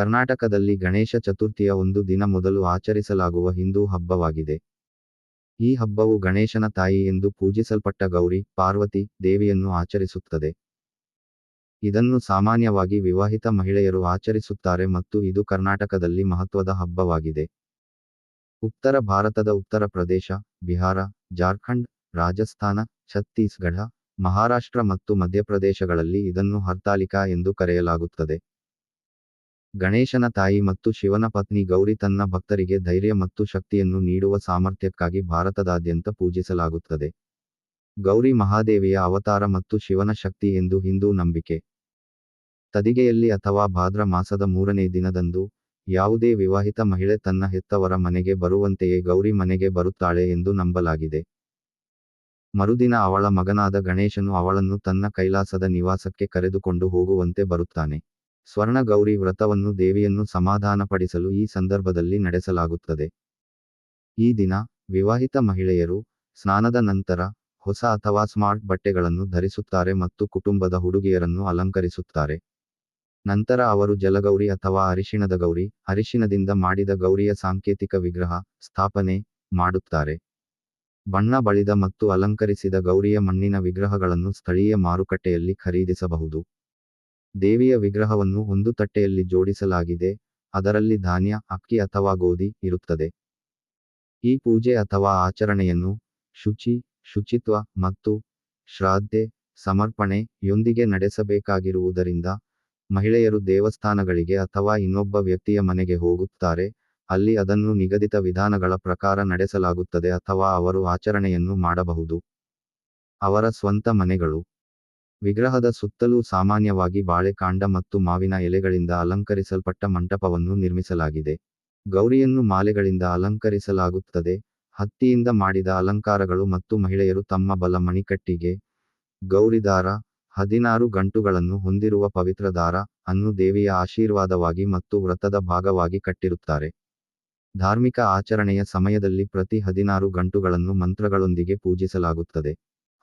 ಕರ್ನಾಟಕದಲ್ಲಿ ಗಣೇಶ ಚತುರ್ಥಿಯ ಒಂದು ದಿನ ಮೊದಲು ಆಚರಿಸಲಾಗುವ ಹಿಂದೂ ಹಬ್ಬವಾಗಿದೆ. ಈ ಹಬ್ಬವು ಗಣೇಶನ ತಾಯಿ ಎಂದು ಪೂಜಿಸಲ್ಪಟ್ಟ ಗೌರಿ, ಪಾರ್ವತಿ, ದೇವಿಯನ್ನು ಆಚರಿಸುತ್ತದೆ. ಇದನ್ನು ಸಾಮಾನ್ಯವಾಗಿ ವಿವಾಹಿತ ಮಹಿಳೆಯರು ಆಚರಿಸುತ್ತಾರೆ ಮತ್ತು ಇದು ಕರ್ನಾಟಕದಲ್ಲಿ ಮಹತ್ವದ ಹಬ್ಬವಾಗಿದೆ. ಉತ್ತರ ಭಾರತದ ಉತ್ತರ ಪ್ರದೇಶ, ಬಿಹಾರ, ಜಾರ್ಖಂಡ್, ರಾಜಸ್ಥಾನ, ಛತ್ತೀಸ್ಗಢ, ಮಹಾರಾಷ್ಟ್ರ ಮತ್ತು ಮಧ್ಯಪ್ರದೇಶಗಳಲ್ಲಿ ಇದನ್ನು ಹರ್ತಾಲಿಕಾ ಎಂದು ಕರೆಯಲಾಗುತ್ತದೆ. ಗಣೇಶನ ತಾಯಿ ಮತ್ತು ಶಿವನ ಪತ್ನಿ ಗೌರಿ ತನ್ನ ಭಕ್ತರಿಗೆ ಧೈರ್ಯ ಮತ್ತು ಶಕ್ತಿಯನ್ನು ನೀಡುವ ಸಾಮರ್ಥ್ಯಕ್ಕಾಗಿ ಭಾರತದಾದ್ಯಂತ ಪೂಜಿಸಲಾಗುತ್ತದೆ. ಗೌರಿ ಮಹಾದೇವಿಯ ಅವತಾರ ಮತ್ತು ಶಿವನ ಶಕ್ತಿ ಎಂದು ಹಿಂದೂ ನಂಬಿಕೆ. ತದಿಗೆಯಲ್ಲಿ ಅಥವಾ ಭಾದ್ರ ಮಾಸದ ಮೂರನೇ ದಿನದಂದು ಯಾವುದೇ ವಿವಾಹಿತ ಮಹಿಳೆ ತನ್ನ ಹೆತ್ತವರ ಮನೆಗೆ ಬರುವಂತೆಯೇ ಗೌರಿ ಮನೆಗೆ ಬರುತ್ತಾಳೆ ಎಂದು ನಂಬಲಾಗಿದೆ. ಮರುದಿನ ಅವಳ ಮಗನಾದ ಗಣೇಶನು ಅವಳನ್ನು ತನ್ನ ಕೈಲಾಸದ ನಿವಾಸಕ್ಕೆ ಕರೆದುಕೊಂಡು ಹೋಗುವಂತೆ ಬರುತ್ತಾನೆ. ಸ್ವರ್ಣ ಗೌರಿ ವ್ರತವನ್ನು ದೇವಿಯನ್ನು ಸಮಾಧಾನಪಡಿಸಲು ಈ ಸಂದರ್ಭದಲ್ಲಿ ನಡೆಸಲಾಗುತ್ತದೆ. ಈ ದಿನ ವಿವಾಹಿತ ಮಹಿಳೆಯರು ಸ್ನಾನದ ನಂತರ ಹೊಸ ಅಥವಾ ಸ್ಮಾರ್ಟ್ ಬಟ್ಟೆಗಳನ್ನು ಧರಿಸುತ್ತಾರೆ ಮತ್ತು ಕುಟುಂಬದ ಹುಡುಗಿಯರನ್ನು ಅಲಂಕರಿಸುತ್ತಾರೆ. ನಂತರ ಅವರು ಜಲಗೌರಿ ಅಥವಾ ಅರಿಶಿಣದ ಗೌರಿ, ಅರಿಶಿಣದಿಂದ ಮಾಡಿದ ಗೌರಿಯ ಸಾಂಕೇತಿಕ ವಿಗ್ರಹ ಸ್ಥಾಪನೆ ಮಾಡುತ್ತಾರೆ. ಬಣ್ಣ ಬಳಿದ ಮತ್ತು ಅಲಂಕರಿಸಿದ ಗೌರಿಯ ಮಣ್ಣಿನ ವಿಗ್ರಹಗಳನ್ನು ಸ್ಥಳೀಯ ಮಾರುಕಟ್ಟೆಯಲ್ಲಿ ಖರೀದಿಸಬಹುದು. ದೇವಿಯ ವಿಗ್ರಹವನ್ನು ಒಂದು ತಟ್ಟೆಯಲ್ಲಿ ಜೋಡಿಸಲಾಗಿದೆ, ಅದರಲ್ಲಿ ಧಾನ್ಯ, ಅಕ್ಕಿ ಅಥವಾ ಗೋಧಿ ಇರುತ್ತದೆ. ಈ ಪೂಜೆ ಅಥವಾ ಆಚರಣೆಯನ್ನು ಶುಚಿ, ಶುಚಿತ್ವ ಮತ್ತು ಶ್ರಾದ್ದೆ ಸಮರ್ಪಣೆಯೊಂದಿಗೆ ನಡೆಸಬೇಕಾಗಿರುವುದರಿಂದ ಮಹಿಳೆಯರು ದೇವಸ್ಥಾನಗಳಿಗೆ ಅಥವಾ ಇನ್ನೊಬ್ಬ ವ್ಯಕ್ತಿಯ ಮನೆಗೆ ಹೋಗುತ್ತಾರೆ, ಅಲ್ಲಿ ಅದನ್ನು ನಿಗದಿತ ವಿಧಾನಗಳ ಪ್ರಕಾರ ನಡೆಸಲಾಗುತ್ತದೆ ಅಥವಾ ಅವರು ಆಚರಣೆಯನ್ನು ಮಾಡಬಹುದು. ಅವರ ಸ್ವಂತ ಮನೆಗಳು. ವಿಗ್ರಹದ ಸುತ್ತಲೂ ಸಾಮಾನ್ಯವಾಗಿ ಬಾಳೆಕಾಂಡ ಮತ್ತು ಮಾವಿನ ಎಲೆಗಳಿಂದ ಅಲಂಕರಿಸಲ್ಪಟ್ಟ ಮಂಟಪವನ್ನು ನಿರ್ಮಿಸಲಾಗಿದೆ. ಗೌರಿಯನ್ನು ಮಾಲೆಗಳಿಂದ ಅಲಂಕರಿಸಲಾಗುತ್ತದೆ. ಹತ್ತಿಯಿಂದ ಮಾಡಿದ ಅಲಂಕಾರಗಳು ಮತ್ತು ಮಹಿಳೆಯರು ತಮ್ಮ ಬಲ ಮಣಿಕಟ್ಟಿಗೆ ಗೌರಿದಾರ, ಹದಿನಾರು ಗಂಟುಗಳನ್ನು ಹೊಂದಿರುವ ಪವಿತ್ರ ದಾರ ಅನ್ನು ದೇವಿಯ ಆಶೀರ್ವಾದವಾಗಿ ಮತ್ತು ವ್ರತದ ಭಾಗವಾಗಿ ಕಟ್ಟಿರುತ್ತಾರೆ. ಧಾರ್ಮಿಕ ಆಚರಣೆಯ ಸಮಯದಲ್ಲಿ ಪ್ರತಿ ಹದಿನಾರು ಗಂಟುಗಳನ್ನು ಮಂತ್ರಗಳೊಂದಿಗೆ ಪೂಜಿಸಲಾಗುತ್ತದೆ.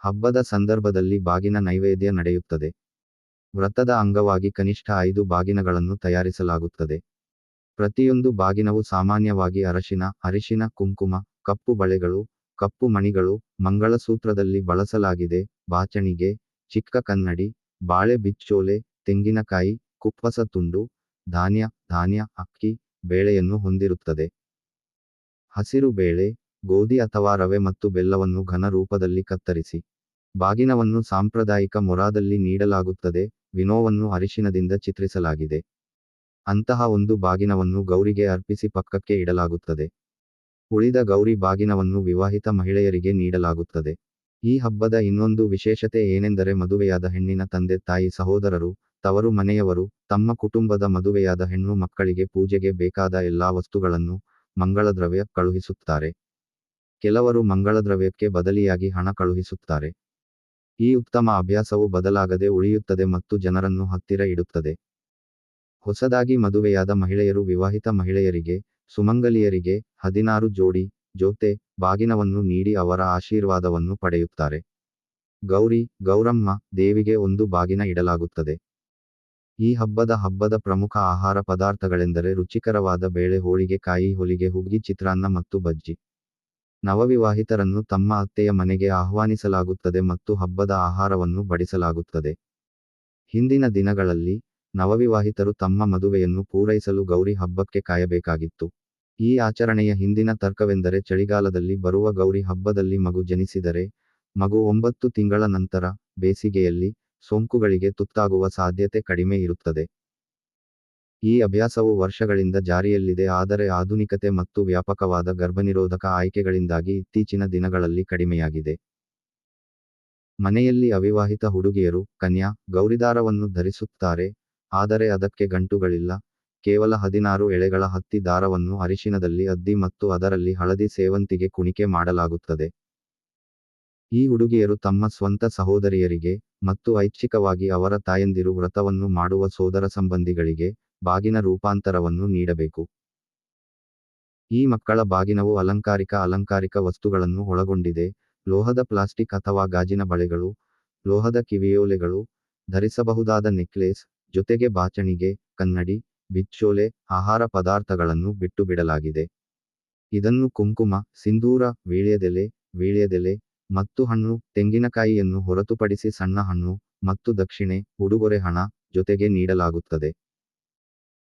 ಹಬ್ಬದ ಸಂದರ್ಭದಲ್ಲಿ ಬಾಗಿನ ನೈವೇದ್ಯ ನಡೆಯುತ್ತದೆ. ವ್ರತದ ಅಂಗವಾಗಿ ಕನಿಷ್ಠ ಐದು ಬಾಗಿನಗಳನ್ನು ತಯಾರಿಸಲಾಗುತ್ತದೆ. ಪ್ರತಿಯೊಂದು ಬಾಗಿನವು ಸಾಮಾನ್ಯವಾಗಿ ಅರಶಿನ, ಅರಿಶಿನ, ಕುಂಕುಮ, ಕಪ್ಪು ಬಳೆಗಳು, ಕಪ್ಪು ಮಣಿಗಳು, ಮಂಗಳಸೂತ್ರದಲ್ಲಿ ಬಳಸಲಾಗಿದೆ, ಬಾಚಣಿಗೆ, ಚಿಕ್ಕ ಕನ್ನಡಿ, ಬಾಳೆ ಬಿಚ್ಚೋಲೆ, ತೆಂಗಿನಕಾಯಿ ಕುಪ್ಪಸ ತುಂಡು, ಧಾನ್ಯ ಧಾನ್ಯ, ಅಕ್ಕಿ, ಬೇಳೆಯನ್ನು ಹೊಂದಿರುತ್ತದೆ. ಹಸಿರು ಬೇಳೆ ಗೋಧಿ ಅಥವಾ ರವೆ ಮತ್ತು ಬೆಲ್ಲವನ್ನು ಘನ ರೂಪದಲ್ಲಿ ಕತ್ತರಿಸಿ. ಬಾಗಿನವನ್ನು ಸಾಂಪ್ರದಾಯಿಕ ಮೊರಾದಲ್ಲಿ ನೀಡಲಾಗುತ್ತದೆ, ವಿನೋವನ್ನು ಅರಿಶಿನದಿಂದ ಚಿತ್ರಿಸಲಾಗಿದೆ. ಅಂತಹ ಒಂದು ಬಾಗಿನವನ್ನು ಗೌರಿಗೆ ಅರ್ಪಿಸಿ ಪಕ್ಕಕ್ಕೆ ಇಡಲಾಗುತ್ತದೆ. ಉಳಿದ ಗೌರಿ ಬಾಗಿನವನ್ನು ವಿವಾಹಿತ ಮಹಿಳೆಯರಿಗೆ ನೀಡಲಾಗುತ್ತದೆ. ಈ ಹಬ್ಬದ ಇನ್ನೊಂದು ವಿಶೇಷತೆ ಏನೆಂದರೆ ಮದುವೆಯಾದ ಹೆಣ್ಣಿನ ತಂದೆ, ತಾಯಿ, ಸಹೋದರರು, ತವರು ಮನೆಯವರು, ತಮ್ಮ ಕುಟುಂಬದ ಮದುವೆಯಾದ ಹೆಣ್ಣು ಮಕ್ಕಳಿಗೆ ಪೂಜೆಗೆ ಬೇಕಾದ ಎಲ್ಲಾ ವಸ್ತುಗಳನ್ನು, ಮಂಗಳದ್ರವ್ಯ ಕಳುಹಿಸುತ್ತಾರೆ. ಕೆಲವರು ಮಂಗಳದ್ರವ್ಯಕ್ಕೆ ಬದಲಿಯಾಗಿ ಹಣ ಕಳುಹಿಸುತ್ತಾರೆ. ಈ ಉತ್ತಮ ಅಭ್ಯಾಸವು ಬದಲಾಗದೆ ಉಳಿಯುತ್ತದೆ ಮತ್ತು ಜನರನ್ನು ಹತ್ತಿರ ಇಡುತ್ತದೆ. ಹೊಸದಾಗಿ ಮದುವೆಯಾದ ಮಹಿಳೆಯರು ವಿವಾಹಿತ ಮಹಿಳೆಯರಿಗೆ, ಸುಮಂಗಲಿಯರಿಗೆ ಹದಿನಾರು ಜೋಡಿ ಜೋತೆ ಬಾಗಿನವನ್ನು ನೀಡಿ ಅವರ ಆಶೀರ್ವಾದವನ್ನು ಪಡೆಯುತ್ತಾರೆ. ಗೌರಿ, ಗೌರಮ್ಮ ದೇವಿಗೆ ಒಂದು ಬಾಗಿನ ಇಡಲಾಗುತ್ತದೆ. ಈ ಹಬ್ಬದ ಹಬ್ಬದ ಪ್ರಮುಖ ಆಹಾರ ಪದಾರ್ಥಗಳೆಂದರೆ ರುಚಿಕರವಾದ ಬೇಳೆ ಹೋಳಿಗೆ, ಕಾಯಿ ಹೊಲಿಗೆ ಹುಗ್ಗಿ, ಚಿತ್ರಾನ್ನ ಮತ್ತು ಬಜ್ಜಿ. ನವವಿವಾಹಿತರನ್ನು ತಮ್ಮ ಅತ್ತೆಯ ಮನೆಗೆ ಆಹ್ವಾನಿಸಲಾಗುತ್ತದೆ ಮತ್ತು ಹಬ್ಬದ ಆಹಾರವನ್ನು ಬಡಿಸಲಾಗುತ್ತದೆ. ಹಿಂದಿನ ದಿನಗಳಲ್ಲಿ ನವವಿವಾಹಿತರು ತಮ್ಮ ಮದುವೆಯನ್ನು ಪೂರೈಸಲು ಗೌರಿ ಹಬ್ಬಕ್ಕೆ ಕಾಯಬೇಕಾಗಿತ್ತು. ಈ ಆಚರಣೆಯ ಹಿಂದಿನ ತರ್ಕವೆಂದರೆ ಚಳಿಗಾಲದಲ್ಲಿ ಬರುವ ಗೌರಿ ಹಬ್ಬದಲ್ಲಿ ಮಗು ಜನಿಸಿದರೆ, ಮಗು ಒಂಬತ್ತು ತಿಂಗಳ ನಂತರ ಬೇಸಿಗೆಯಲ್ಲಿ ಸೋಂಕುಗಳಿಗೆ ತುತ್ತಾಗುವ ಸಾಧ್ಯತೆ ಕಡಿಮೆ ಇರುತ್ತದೆ. ಈ ಅಭ್ಯಾಸವು ವರ್ಷಗಳಿಂದ ಜಾರಿಯಲ್ಲಿದೆ, ಆದರೆ ಆಧುನಿಕತೆ ಮತ್ತು ವ್ಯಾಪಕವಾದ ಗರ್ಭನಿರೋಧಕ ಆಯ್ಕೆಗಳಿಂದಾಗಿ ಇತ್ತೀಚಿನ ದಿನಗಳಲ್ಲಿ ಕಡಿಮೆಯಾಗಿದೆ. ಮನೆಯಲ್ಲಿ ಅವಿವಾಹಿತ ಹುಡುಗಿಯರು, ಕನ್ಯಾ, ಗೌರಿದಾರವನ್ನು ಧರಿಸುತ್ತಾರೆ, ಆದರೆ ಅದಕ್ಕೆ ಗಂಟುಗಳಿಲ್ಲ. ಕೇವಲ ಹದಿನಾರು ಎಳೆಗಳ ಹತ್ತಿ ದಾರವನ್ನು ಅರಿಶಿನದಲ್ಲಿ ಅದ್ದಿ ಮತ್ತು ಅದರಲ್ಲಿ ಹಳದಿ ಸೇವಂತಿಗೆ ಕುಣಿಕೆ ಮಾಡಲಾಗುತ್ತದೆ. ಈ ಹುಡುಗಿಯರು ತಮ್ಮ ಸ್ವಂತ ಸಹೋದರಿಯರಿಗೆ ಮತ್ತು ಐಚ್ಛಿಕವಾಗಿ ಅವರ ತಾಯಂದಿರು ವ್ರತವನ್ನು ಮಾಡುವ ಸೋದರ ಸಂಬಂಧಿಗಳಿಗೆ ಬಾಗಿನ ರೂಪಾಂತರವನ್ನು ನೀಡಬೇಕು. ಈ ಮಕ್ಕಳ ಬಾಗಿನವು ಅಲಂಕಾರಿಕ ಅಲಂಕಾರಿಕ ವಸ್ತುಗಳನ್ನು ಒಳಗೊಂಡಿದೆ. ಲೋಹದ ಪ್ಲಾಸ್ಟಿಕ್ ಅಥವಾ ಗಾಜಿನ ಬಳೆಗಳು, ಲೋಹದ ಕಿವಿಯೋಲೆಗಳು, ಧರಿಸಬಹುದಾದ ನೆಕ್ಲೇಸ್, ಜೊತೆಗೆ ಬಾಚಣಿಗೆ, ಕನ್ನಡಿ, ಬಿಚ್ಚೋಲೆ, ಆಹಾರ ಪದಾರ್ಥಗಳನ್ನು ಬಿಟ್ಟು ಬಿಡಲಾಗಿದೆ ಇದನ್ನು ಕುಂಕುಮ, ಸಿಂಧೂರ, ವೀಳ್ಯದೆಲೆ ವೀಳ್ಯದೆಲೆ ಮತ್ತು ಹಣ್ಣು, ತೆಂಗಿನಕಾಯಿಯನ್ನು ಹೊರತುಪಡಿಸಿ ಸಣ್ಣ ಹಣ್ಣು ಮತ್ತು ದಕ್ಷಿಣೆ, ಉಡುಗೊರೆ ಹಣ ಜೊತೆಗೆ ನೀಡಲಾಗುತ್ತದೆ.